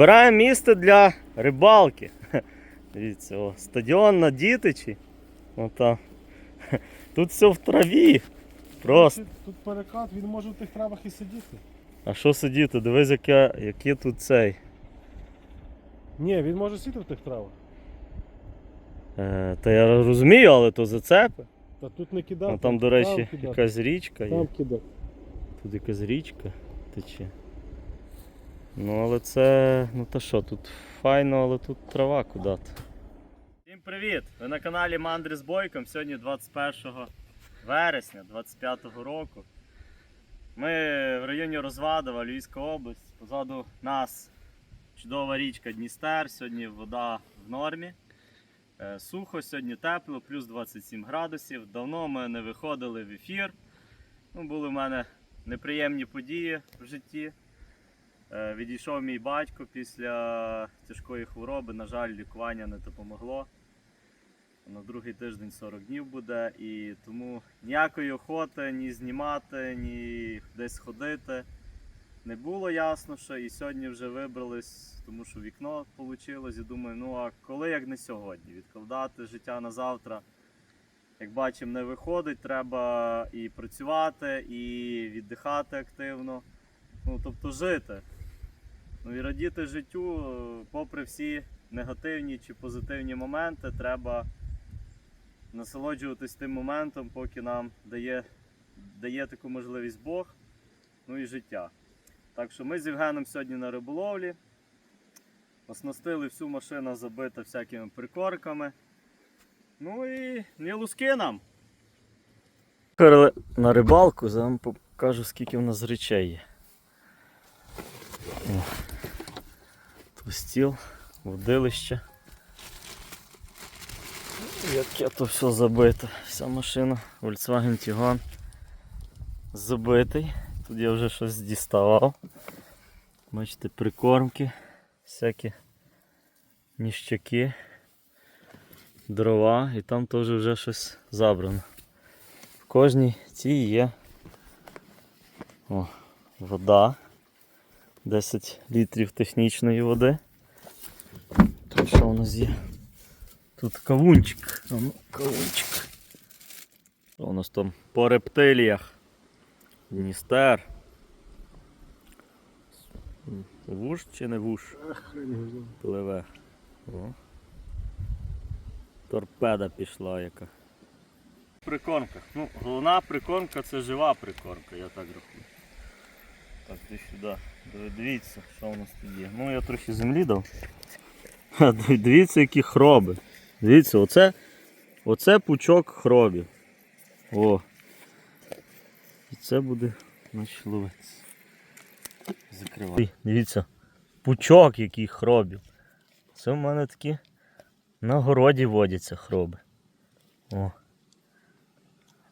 Вибираємо місце для рибалки. Дивіться, о, стадіон на дітичі. Отам. Тут все в траві. Просто. Тут, тут перекат, він може в тих травах і сидіти. А що сидіти? Дивись, яке, яке тут цей. Ні, він може сидіти в тих травах. Е, та я розумію, але то зацепи. Та тут не кидати. Ну, там, до речі, там якась річка є. Там кидати. Тут якась річка тече. Ну але це. Ну та що, тут файно, але тут трава куди-то. Всім привіт! Ви на каналі Мандри з Бойком. Сьогодні 21 вересня 25-го року. Ми в районі Розвадова, Львівська область. Позаду нас чудова річка Дністер. Сьогодні вода в нормі. Е, Сухо, сьогодні тепло, плюс 27 градусів. Давно ми не виходили в ефір. Ну, були в мене неприємні події в житті. Е, Відійшов мій батько після тяжкої хвороби. На жаль, лікування не допомогло. На другий тиждень 40 днів буде, і тому ніякої охоти ні знімати, ні десь ходити не було ясно, що і сьогодні вже вибрались, тому що вікно вийшло. І думаю, ну а коли як не сьогодні? Відкладати життя на завтра. Як бачимо, не виходить, треба і працювати, і віддихати активно. Ну, тобто жити. Ну і радіти життю, попри всі негативні чи позитивні моменти, треба насолоджуватись тим моментом, поки нам дає, дає таку можливість Бог, ну і життя. Так що ми з Євгеном сьогодні на риболовлі. Оснастили всю машину забита всякими прикорками. Ну і не луски нам. На рибалку, я вам покажу скільки в нас речей є. Стіл, водилище. Яке то все забито. Вся машина, Volkswagen Tiguan забитий. Тут я вже щось діставав. Бачите, прикормки, всякі ніщаки, дрова і там теж вже щось забрано. В кожній цій є о, вода. 10 літрів технічної води. Тут що у нас є? Тут кавунчик. Ну, кавунчик. Що у нас там по рептиліях? Дністер. Вуш чи не вуш? Пливе. О. Торпеда пішла яка. Прикормка. Ну, головна прикормка це жива прикормка, я так рахую. Так, ти сюди. Дивіться, що у нас тут є. Ну я трохи землі дав. Дивіться, які хроби. Дивіться, оце, оце пучок хробів. О. І це буде наш ловець. Закривай. Дивіться, пучок який хробів. Це в мене такі на городі водяться хроби. О.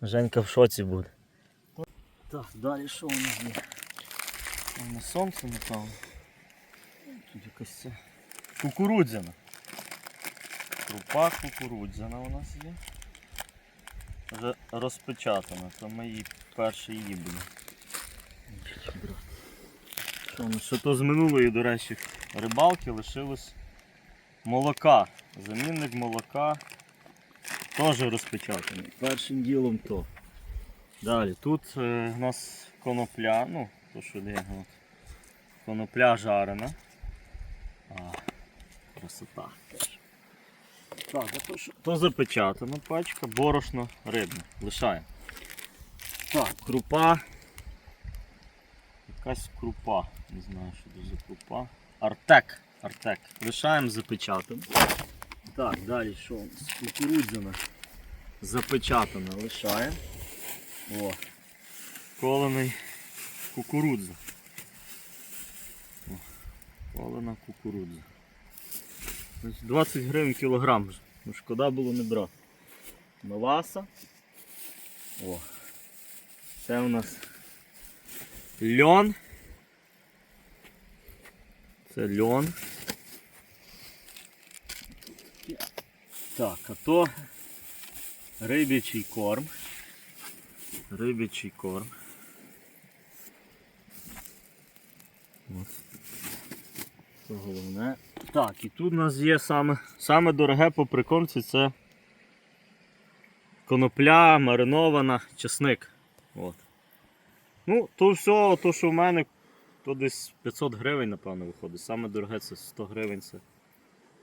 Женька в шоці буде. Так, далі що у нас є? На сонце, напевно. Тут якась ця кукурудзяна. Крупа кукурудзяна у нас є. Вже розпечатана, то ми її перші її будемо. Що то з минулої, до речі, рибалки лишилось молока. Замінник молока теж розпечатаний. Першим ділом то. Далі, тут е, у нас конопля, ну, то є, от. конопля жарена. А, красота. Так, а то, що, то запечатана пачка, борошно рибне. Лишаємо. Так, крупа. Якась крупа. Не знаю, що це за крупа. Артек. Артек. Лишаємо запечатану. Так, далі що у? Кукурудзяна. Запечатана лишаємо. О. Колений кукурудза. О, колена кукурудза. Значить, 20 гривень кілограм. Ну, шкода було не брати. Новаса. О. Це у нас льон. Це льон. Так, а то рибячий корм. Рибячий корм. От. Це головне. Так, і тут у нас є саме, саме дороге по прикормці це конопля маринована, чесник. От. Ну, то все, то, що в мене, то десь 500 гривень, напевно, виходить. Саме дороге це 100 гривень. Це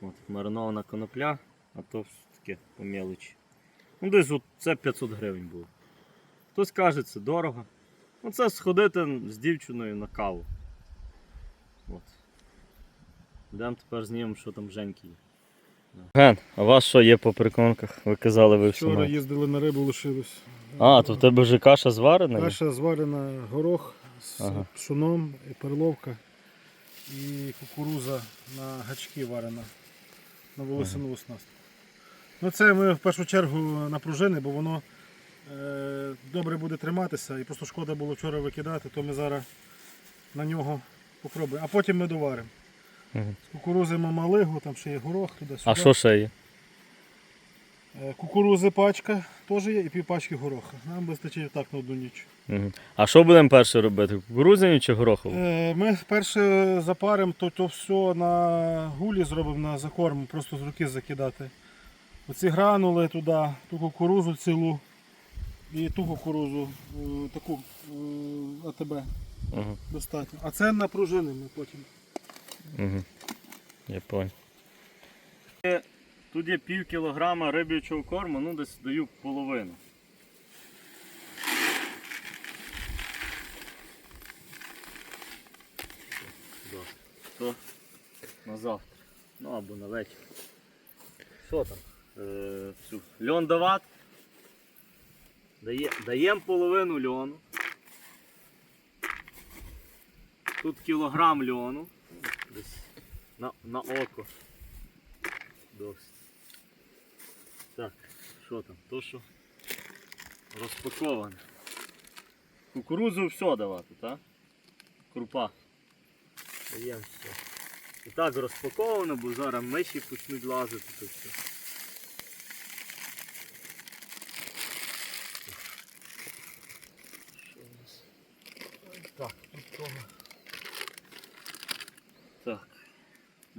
от, маринована конопля, а то все таке по мелочі. Ну, десь от це 500 гривень було. Хтось каже, це дорого. Ну, це сходити з дівчиною на каву. От. Йдемо тепер знімемо, що там Женьки. Ген, а у вас що є по прикормках? Ви казали, ви все. Вчора маєте. їздили на рибу, лишилось. А, то в тебе вже каша зварена? є? Каша зварена горох з Ага. пшоном, і перловка і кукуруза на гачки варена на волосину оснастку. Ну це ми в першу чергу на пружини, бо воно е, добре буде триматися і просто шкода було вчора викидати, то ми зараз на нього попробуємо. А потім ми доваримо. Мгм. З кукурузи мамалигу, там ще є горох туди-сюди. А що ще є? Е, Кукурузи пачка теж є і пів пачки гороха. Нам вистачить так на одну ніч. Мгм. А що будемо перше робити? Кукурудзяні чи горохову? Е, Ми перше запаримо, то, то все на гулі зробимо на закорм, просто з руки закидати. Оці гранули туди, ту кукурузу цілу і ту кукурузу, е, таку е, АТБ Угу. достатньо. А це на пружини ми потім. Угу. Я понял. Тут є пів кілограма риб'ячого корму, ну десь даю половину. То на завтра. Ну або на вечір. Що там? Е, цю. Льон давати. Дає, даємо половину льону. Тут кілограм льону. Десь на, на око. Досить. Так, що там? То що розпаковане. Кукурудзу все давати, так? Крупа. Даємо все. І так розпаковано, бо зараз миші почнуть лазити. То все. Що у нас? Так, тут того. Так.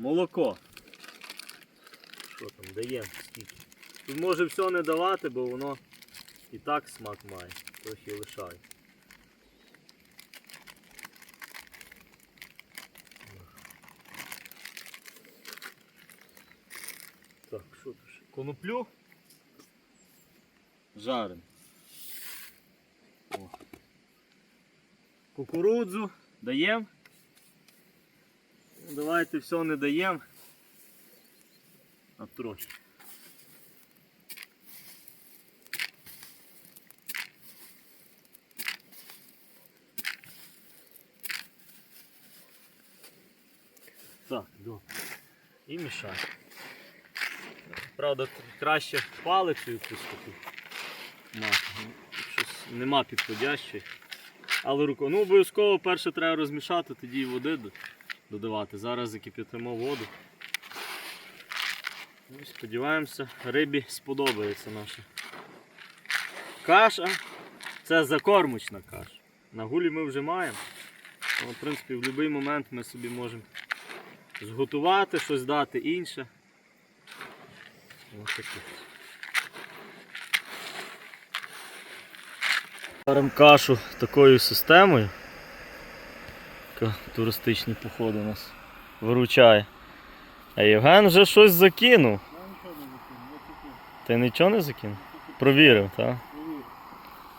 Молоко. Що там, даємо скільки. Тут може все не давати, бо воно і так смак має. Трохи лишає. Так, що тут ще? Коноплю. Жарим. О. Кукурудзу даємо. Давайте все не даємо. А трохи. Так, добре. І мішаємо. Правда, краще палицю якусь таку. Ну, Щось нема підходящої. Але рукою. Ну, обов'язково перше треба розмішати, тоді і води д- додавати. Зараз закип'ятимо воду. Ну, і сподіваємося, рибі сподобається наша каша. Це закормочна каша. На гулі ми вже маємо. Але, в принципі, в будь-який момент ми собі можемо зготувати, щось дати інше. Ось таке. Варимо кашу такою системою. Туристичні походи у нас виручає. А Євген вже щось закинув. Ти нічого не закинув? Провірив, так?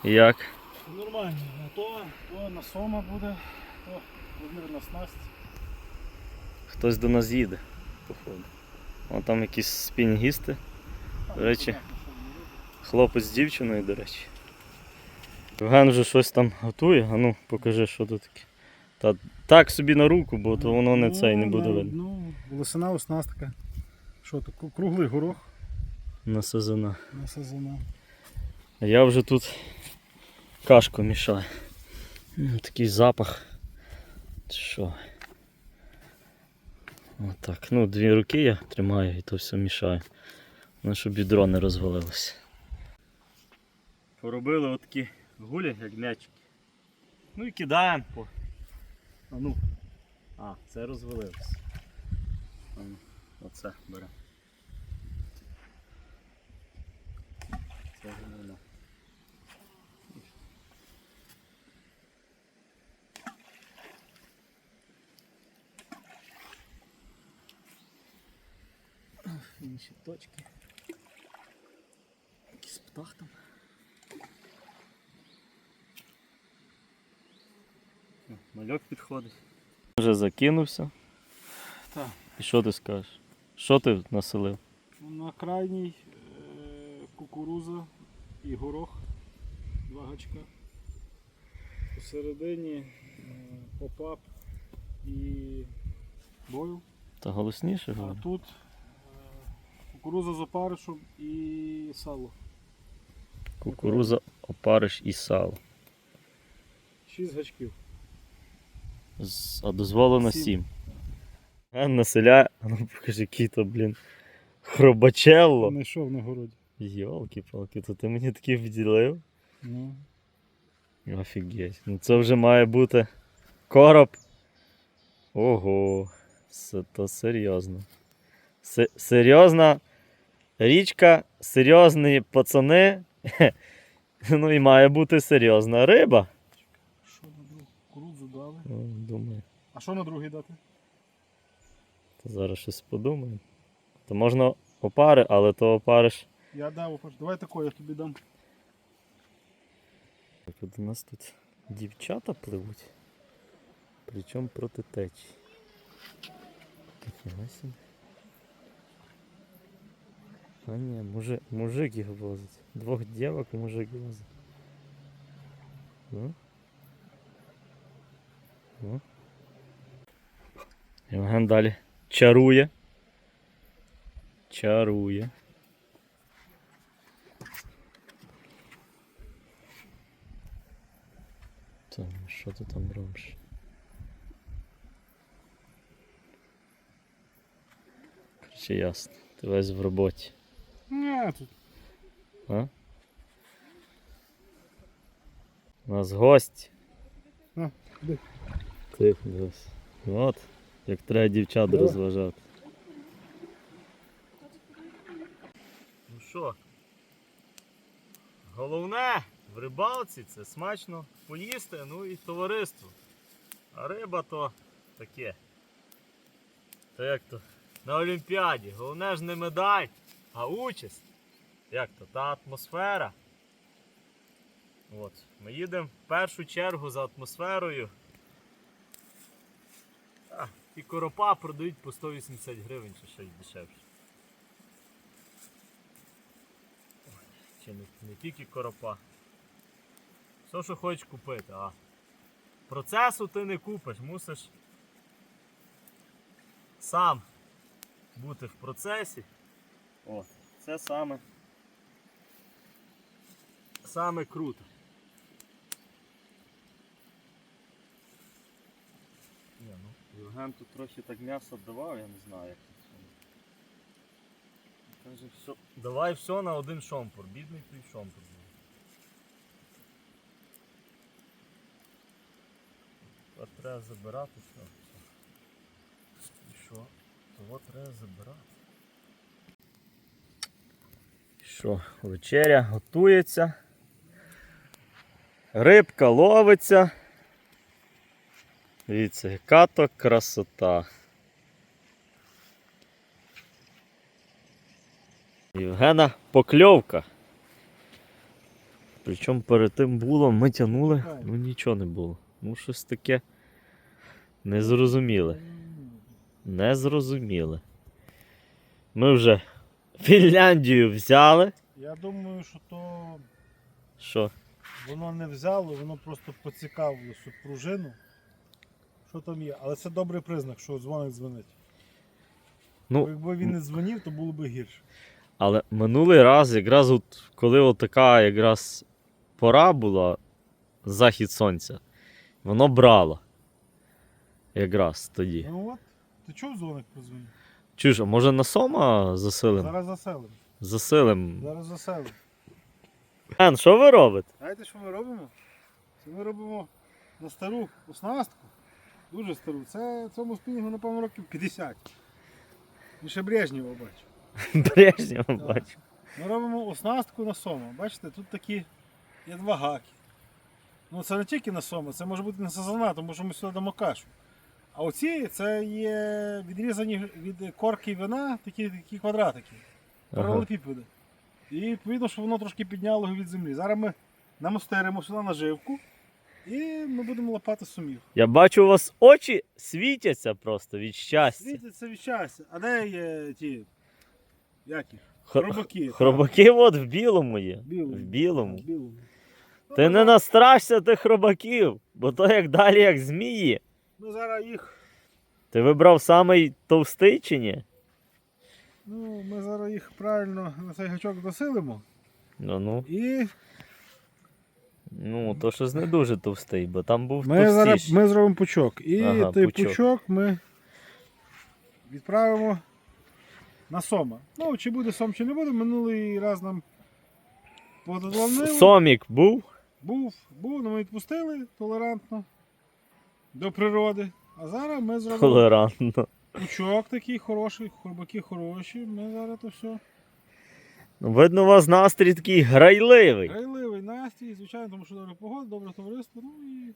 Як? Нормально, а то, то на сома буде, то провірена снасть. Хтось до нас їде, походу. Вон там якісь спінінгісти. До речі, хлопець з дівчиною, до речі. Євген вже щось там готує, а ну покажи, що тут таке. Та так собі на руку, бо то воно не цей не буде видно. Ну, волосина оснастка. Що то, круглий горох На сезона. на. А я вже тут кашку мішаю. Такий запах. Що? Отак. Ну, дві руки я тримаю і то все мішаю. Ну, щоб бідро не розвалилося. Поробили отакі гулі, як м'ячики. Ну і кидаємо по. А ну. А, це розвалилося. Це бере. Це воно. Інші точки. Якийсь птах там. Мальок підходить. Вже закинувся. Так. І що ти скажеш? Що ти населив? На крайній е, кукуруза і горох, два гачка. Посередині е, попап і бойл. Та голосніше А говори. тут е, кукуруза з опаришем і сало. Кукуруза, опариш і сало. Шість гачків. А дозволено Сім. 7. А населяє, а ну покажи, який то, блін. Хробачелло. Знайшов на городі. Йолки-палки, то ти мені такі вділив. Ну. Офігеть. Ну це вже має бути короб. Ого. Це то серйозно. Се- серйозна річка, серйозні пацани. Ну і має бути серйозна риба. Що на другу? Кукурудзу дали. Ну, Думаю, А що на другий дати? то зараз щось подумаємо. То можна опари, але то опариш. Я дав опариш. Давай тако, я тобі дам. Так, от у нас тут дівчата пливуть. Причому проти течії. А ні, мужик, мужик їх возить. Двох дівок мужик возить. Ну? Ну? Євген далі чарує. Чарує. Та, ну що ти там робиш? Короче, ясно. Ти весь в роботі. Ні, тут. А? У нас гость. А? Тихо, дивись. От, як треба дівчат розважати. Ну що? Головне в рибалці це смачно поїсти, ну і товариство. А риба то таке. То як то на Олімпіаді. Головне ж не медаль, а участь. Як то? Та атмосфера. От. Ми їдемо в першу чергу за атмосферою. І коропа продають по 180 гривень чи й дешевше. Чи не, не тільки коропа. Все, що хочеш купити, а процесу ти не купиш, мусиш сам бути в процесі. От, це саме. Саме круто. Ні, Євген тут трохи так м'ясо давав, я не знаю як це. Каже, все, давай все на один шомпур, бідний твій шомпур. був. Тепер треба забирати все. І що? Того треба забирати. Що, вечеря готується. Рибка ловиться. Дивіться, яка то красота. Євгена покльовка. Причому перед тим було, ми тягнули, ну нічого не було. Ну щось таке незрозуміле. Незрозуміле. Ми вже Фінляндію взяли. Я думаю, що то Що? воно не взяло, воно просто поцікавилося пружину. Що там є. Але це добрий признак, що дзвоник дзвонить. Бо Ну, якби він не дзвонив, то було б гірше. Але минулий раз, якраз от, коли от така якраз пора була, захід сонця, воно брало. Якраз тоді. Ну от, ти чув дзвоник позвонив? Чуєш, а може на сома засилим? Зараз заселимо. Засилим. Зараз заселимо. Ен, що ви робите? Знаєте, що ми робимо? Це ми робимо на стару оснастку. Дуже стару. Це цьому спінінгу, напевно, років 50. І ще Брежнєва бачу. Брежнєва бачу. Ми робимо оснастку на сома. Бачите, тут такі є два гаки. Ну це не тільки на сома, це може бути на сазана, тому що ми сюди дамо кашу. А оці це є відрізані від корки вина такі, такі квадратики. Ага. І відповідно, що воно трошки підняло його від землі. Зараз ми намостеримо сюди наживку і ми будемо лопати сумів. Я бачу, у вас очі світяться просто від щастя. Світиться від щастя. А де є ті? Як їх? Хробаки. Хробаки от в білому є. Білому. В білому. Білому. Ти не настрашся тих хробаків, бо то як далі, як змії. Ми зараз їх. Ти вибрав самий товстий чи ні? Ну, ми зараз їх правильно на цей гачок досилимо. Ну ну. І Ну, то щось не дуже товстий, бо там був ми зараз ми зробимо пучок. І Ага, той пучок. пучок. ми відправимо на сома. Ну, чи буде сом, чи не буде, минулий раз нам подзвонили. Сомік був? Був, був, але ми відпустили толерантно до природи. А зараз ми зробимо Толерантно. пучок такий хороший, хробаки хороші. Ми зараз то все. Видно, у вас настрій такий грайливий. Грайливий настрій, звичайно, тому що добра погода, добре товариство. Ну і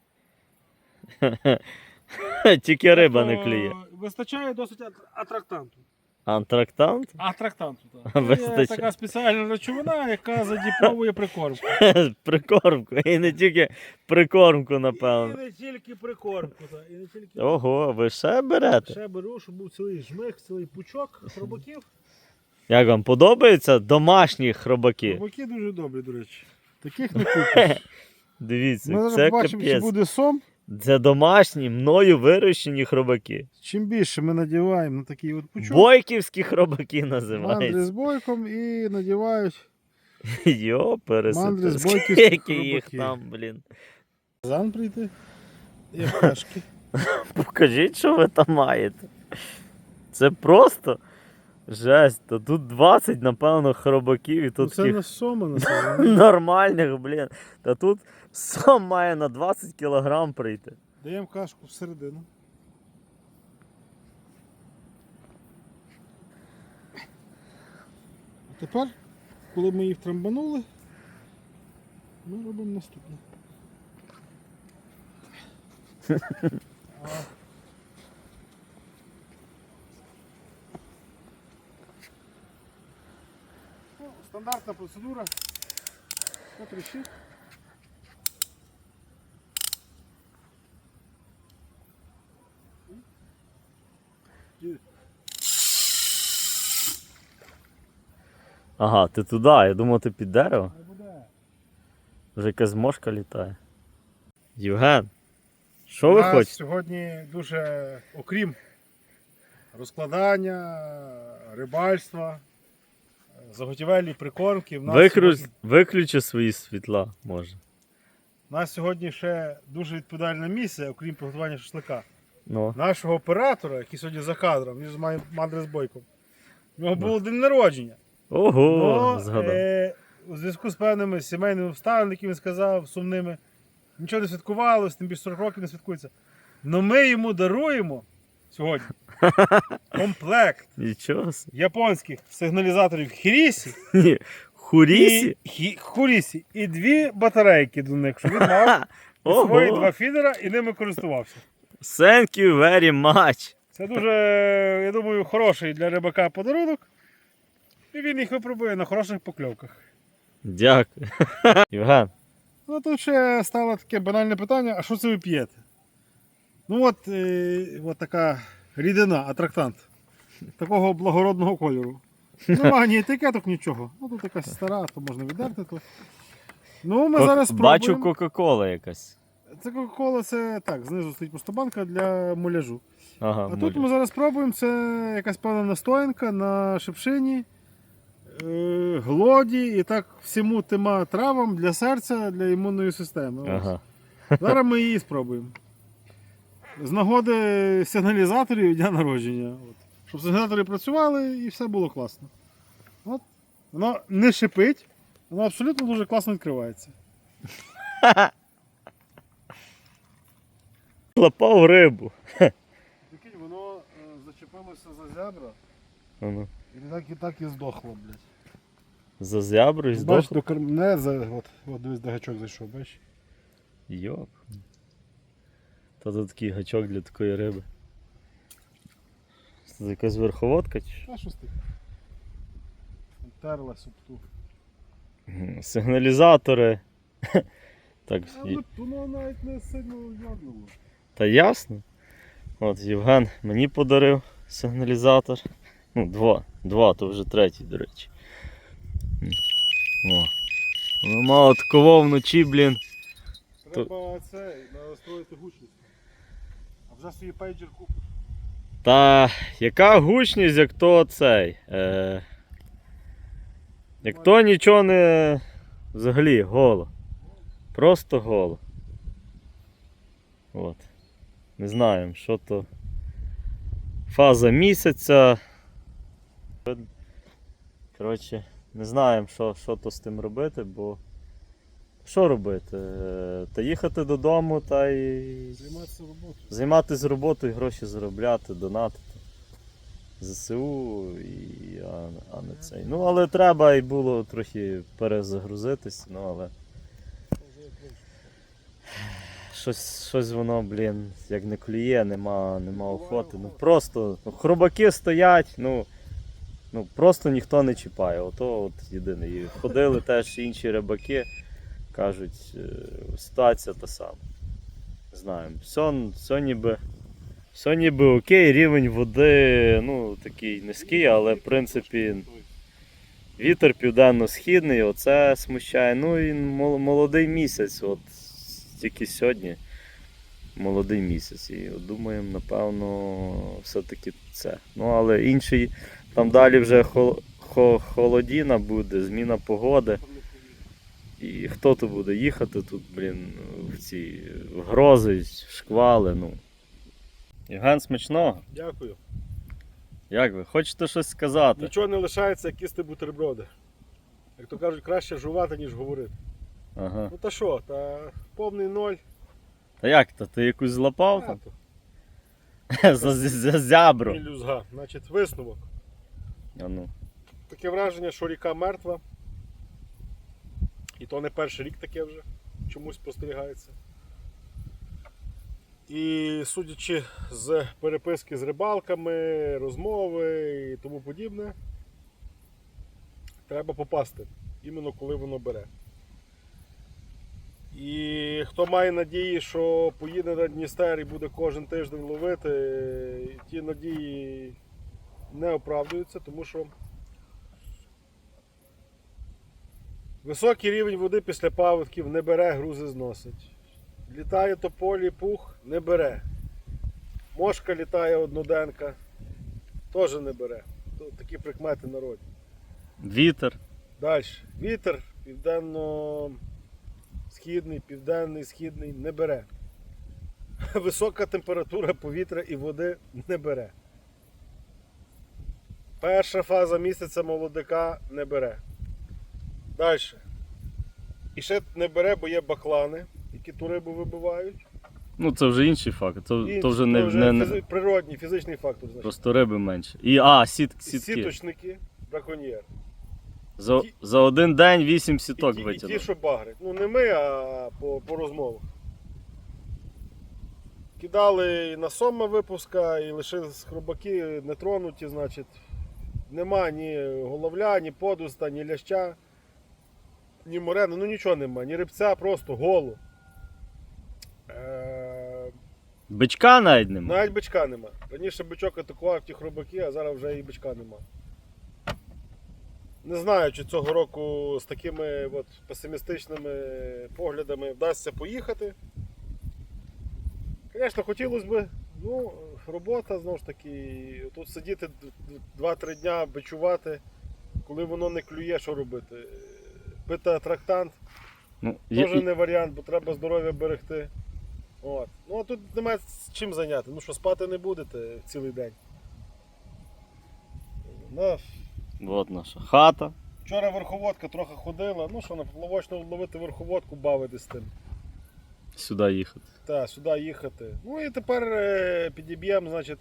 Тільки риба не Е, клює. Вистачає досить атрактанту. Антрактант? Атрактанту, так. Це така спеціальна речовина, яка задіповує прикормку. Прикормку. І не тільки прикормку, напевно. І не тільки прикормку, так. І не тільки Ого, ви ще берете? ще беру, щоб був цілий жмих, цілий пучок хробаків. Як вам подобаються домашні хробаки? Хробаки дуже добрі, до речі. Таких не купиш. Дивіться, Ми зараз це побачимо, чи капець. буде сом. Це домашні, мною вирощені хробаки. Чим більше ми надіваємо на такий от пучок, Бойківські хробаки мандри називаються. з бойком і надівають Йо, Мандри з бойківських Скільки їх хробаків. там, блін. зан прийти. І пташки. Покажіть, що ви там маєте. Це просто жесть. То тут 20, напевно, хробаків і Ну, тут Це таких не сома насправді. нормальних, блін. Та тут сам має на 20 кілограм прийти. Даємо кашку всередину. А тепер, коли ми її втрамбанули, ми робимо наступне. Стандартна процедура. Потріщить. Ага, ти туди, я думав, ти під дерево. Не буде. Вже якась мошка літає. Євген, що ви хочете? сьогодні дуже, окрім розкладання, рибальства, заготівельні прикормки, в нас, Викру... сьогодні, Виключи свої світла, може. у нас сьогодні ще дуже відповідальна місія, окрім приготування шашлика. Ну. Нашого оператора, який сьогодні за кадром, він ж має мандри з бойком. У нього був день народження. Ого, Ну, згадав. е, у зв'язку з певними сімейними обставинами, які він сказав, сумними, нічого не святкувалося, тим більше 40 років не святкується. Но ми йому даруємо сьогодні комплект Нічого собі. японських сигналізаторів Хірісі Ні, Хурісі? і, хі, Хурісі і дві батарейки до них, щоб він мав Ого. свої два фідера і ними користувався. Thank you very much. Це дуже, я думаю, хороший для рибака подарунок. І він їх випробує на хороших покльовках. Дякую. Євген, Ну тут ще стало таке банальне питання, а що це ви п'єте? Ну от, е, от така рідина, атрактант. Такого благородного кольору. Нема ні етикеток, нічого. Ну тут якась стара, то можна віддерти. То. Ну, ми Кок- зараз спробуємо. бачу Кока-Кола якась. Це Кока-Кола, це так, знизу стоїть просто банка для муляжу. Ага, А муля. тут ми зараз спробуємо, це якась певна настоянка на шипшині, е, глоді і так всьому тима травам для серця, для імунної системи. Ага. Зараз ми її спробуємо. З нагоди сигналізаторів і дня народження. От. Щоб сигналізатори працювали і все було класно. От. Воно не шипить, воно абсолютно дуже класно відкривається. Лапав рибу. Прикинь, воно е, зачепилося за зябра Ану. І так і так і здохло, блядь. За зяброю Бач, здох. до кор... не за. От, от дивись, де гачок зайшов, бачиш? Йоп. Та тут такий гачок для такої риби. Це якась верховодка чи? А що з тим? Терлась об ту. Мгм, Сигналізатори. Так, і- воно навіть не сильно ягнуло. та ясно. От Євген мені подарив сигналізатор. Ну, два. Два, то вже третій, до речі. О. Воно мало такого вночі, блін. Треба це, настроїти гучність. А вже свій пейджер купиш. Та яка гучність, як то цей. Е... Як то нічого не. Взагалі голо. Просто голо. От. Не знаємо, що то. Фаза місяця. Коротше, не знаємо, що, що то з тим робити, бо. Що робити? Та їхати додому та й. Займатися роботою. Займатися роботою, гроші заробляти, донатити. ЗСУ і а, а не цей. Ну, але треба і було трохи перезагрузитись, ну але щось, щось воно, блін, як не клює, нема, нема охоти. Ну просто ну, хробаки стоять, ну, ну просто ніхто не чіпає. Ото от єдине. І ходили теж інші рибаки, кажуть, е, ситуація та сама. Знаю, все, все ніби. Все ніби окей, рівень води ну, такий низький, але в принципі вітер південно-східний, оце смущає. Ну і молодий місяць, от тільки сьогодні молодий місяць. І от думаємо, напевно, все-таки це. Ну, але інший, там далі вже хол- хо- холодіна буде, зміна погоди. І хто тут буде їхати тут, блін, в ці в грози, шквали, ну. Євген смачного. Дякую. Як ви? Хочете щось сказати? Нічого не лишається, як їсти бутерброди. Як то кажуть, краще жувати, ніж говорити. Ага. Ну та що, та повний ноль. Та як то? Ти якусь злапав А, там? за, за зябру. Мілюзга. Значить, висновок. А ну. Таке враження, що ріка мертва. І то не перший рік таке вже чомусь спостерігається. І судячи з переписки з рибалками, розмови і тому подібне, треба попасти, іменно коли воно бере. І хто має надії, що поїде на Дністер і буде кожен тиждень ловити, ті надії не оправдуються, тому що Високий рівень води після паводків не бере, грузи зносить. Літає тополі, пух, не бере. Мошка літає одноденка, теж не бере. Такі прикмети народні. Вітер. Далі. Вітер південно-східний, південний, східний не бере. Висока температура повітря і води не бере. Перша фаза місяця молодика не бере. Далі. І ще не бере, бо є баклани, які ту рибу вибивають. Ну це вже інший факт. То, І то вже не, не, не фізи- природній, фізичний фактор. Значить. просто риби менше. І а, сіт, сітки. Сіточники, браконьєр. За, за один день вісім І сіток ті, і ті, що багрять. Ну не ми, а по, по розмовах. Кидали і на сома випуска, і лише хробаки не тронуті, значить. Нема ні головля, ні подуста, ні ляща, ні морени, ну нічого нема, ні рибця, просто голо. Е, Бичка навіть нема. навіть бичка нема. Раніше бичок атакував ті хробаки, а зараз вже і бичка нема. Не знаю, чи цього року з такими от песимістичними поглядами вдасться поїхати. Звісно, хотілося б, ну, робота знову ж таки, тут сидіти 2-3 дня, бичувати, коли воно не клює, що робити? Пити атрактант Ну, є- теж не варіант, бо треба здоров'я берегти. От. Ну а тут немає з чим зайняти. Ну що, спати не будете цілий день. Ну, От наша хата. вчора верховодка трохи ходила, ну що, на поплавочну ловити верховодку, бавитись з тим. Сюди їхати. Та, сюди їхати. Ну і тепер е, підіб'ємо, значить,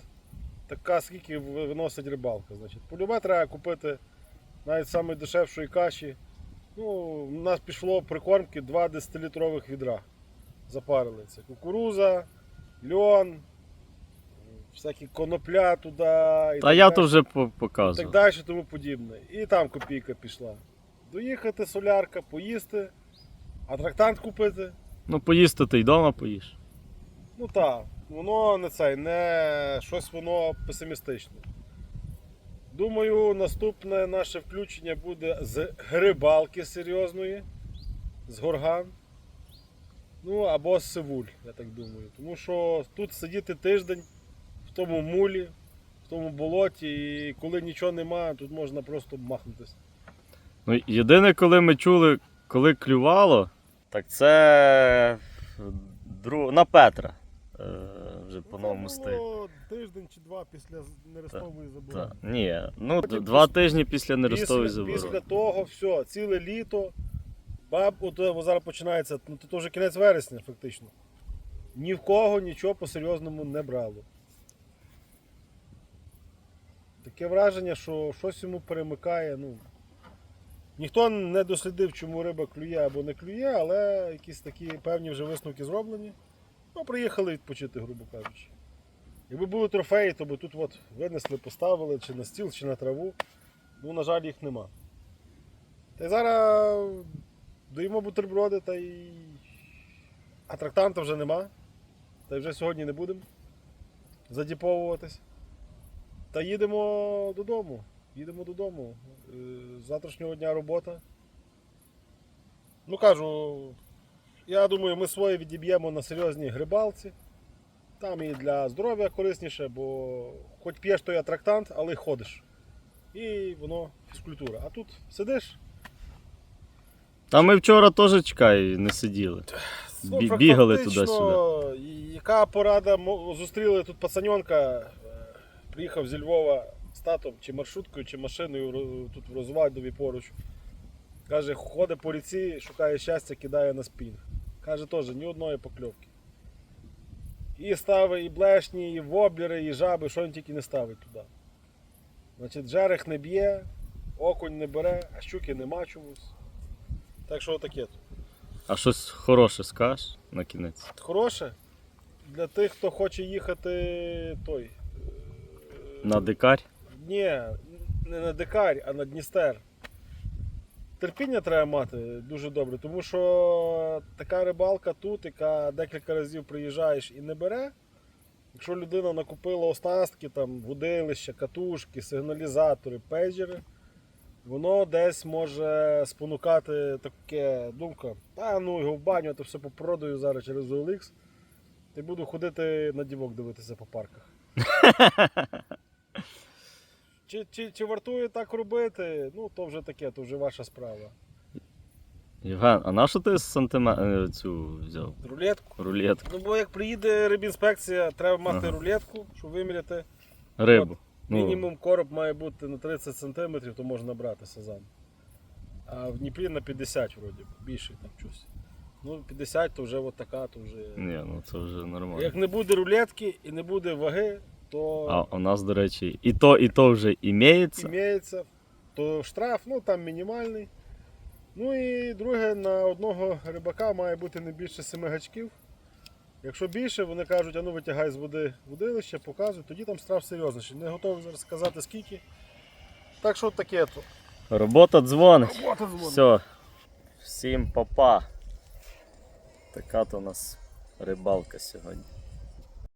така скільки ви- виносить рибалка. Значить, полюбе треба купити навіть дешевшої каші. Ну, у нас пішло прикормки 2 10-літрових відра. Запарили. Це кукуруза, льон, всякі конопля туди. і Та я то вже по- І так далі, тому подібне. І там копійка пішла. Доїхати солярка, поїсти, а трактант купити. Ну поїсти ти й вдома поїш. Ну так, воно не цей, не щось воно песимістичне. Думаю, наступне наше включення буде з грибалки серйозної, з горган. Ну або з Сивуль, я так думаю. Тому що тут сидіти тиждень в тому мулі, в тому болоті, і коли нічого немає, тут можна просто махнутися. Ну, єдине, коли ми чули, коли клювало, так це дру... на Петра. Е, вже по новому стилі. тиждень чи два після нерестової Та, ні, ну Потім два після- тижні після нерестової після, заборони. після того, все, ціле літо. Баб, от е, зараз починається, ну то вже кінець вересня, фактично. Ні в кого нічого по-серйозному не брало. Таке враження, що щось йому перемикає. Ну, ніхто не дослідив, чому риба клює або не клює, але якісь такі певні вже висновки зроблені. Ну, приїхали відпочити, грубо кажучи. Якби були трофеї, то би тут от винесли, поставили чи на стіл, чи на траву. Ну, на жаль, їх нема. Та й зараз даємо бутерброди та й. Трактанта вже нема. Та й вже сьогодні не будемо задіповуватись. Та їдемо додому. Їдемо додому. Е, З завтрашнього дня робота. Ну кажу, я думаю, ми своє відіб'ємо на серйозній грибалці. Там і для здоров'я корисніше, бо хоч п'єш той атрактант, але ходиш. І воно фізкультура. А тут сидиш, Та ми вчора теж чекай, не сиділи. ну, Бі- бігали туди-сюди. і Яка порада мо- зустріли тут пацаньонка, е, приїхав зі Львова з татом, чи маршруткою, чи машиною ро- тут в Розвальдові поруч. Каже, ходить по ріці, шукає щастя, кидає на спінг. Каже, теж ні одної покльовки. І ставить і блешні, і воблери, і жаби, що він тільки не ставить туди. Значить, жерех не б'є, окунь не бере, а щуки нема чомусь. Так що отаке тут. А щось хороше скажеш на кінець. Хороше для тих, хто хоче їхати той. е, На дикарь. Ні, не на Дикарь, а на Дністер. Терпіння треба мати дуже добре, тому що така рибалка тут, яка декілька разів приїжджаєш і не бере. Якщо людина накупила оснастки, там, водилища, катушки, сигналізатори, пейджери, воно десь може спонукати таке думка, та ну його в баню, то все попродаю зараз через OLX. Ти буду ходити на дівок дивитися по парках. Чи, чи, чи вартує так робити? Ну, то вже таке, то вже ваша справа. Євген, а на що ти сантиме... е, цю взяв? Рулетку. Рулетку. Ну, бо як приїде рибінспекція, треба мати Ага. рулетку, щоб виміряти. Рибу. Ну, Мінімум короб має бути на 30 см, то можна брати сазан. А в Дніпрі на 50 вроді, більше там щось. Ну, 50 то вже от така, то вже. ні, ну це вже нормально. Як не буде рулетки і не буде ваги, то А у нас, до речі, і то, і то вже імеється. імеється, то штраф, ну там мінімальний. Ну і друге, на одного рибака має бути не більше 7 гачків. Якщо більше, вони кажуть, а ну витягай з води водилище, показують, тоді там штраф серйозніший. Не готовий зараз сказати скільки. Так що таке то. Робота дзвонить. Робота дзвонить. Все. Всім папа. Така то у нас рибалка сьогодні.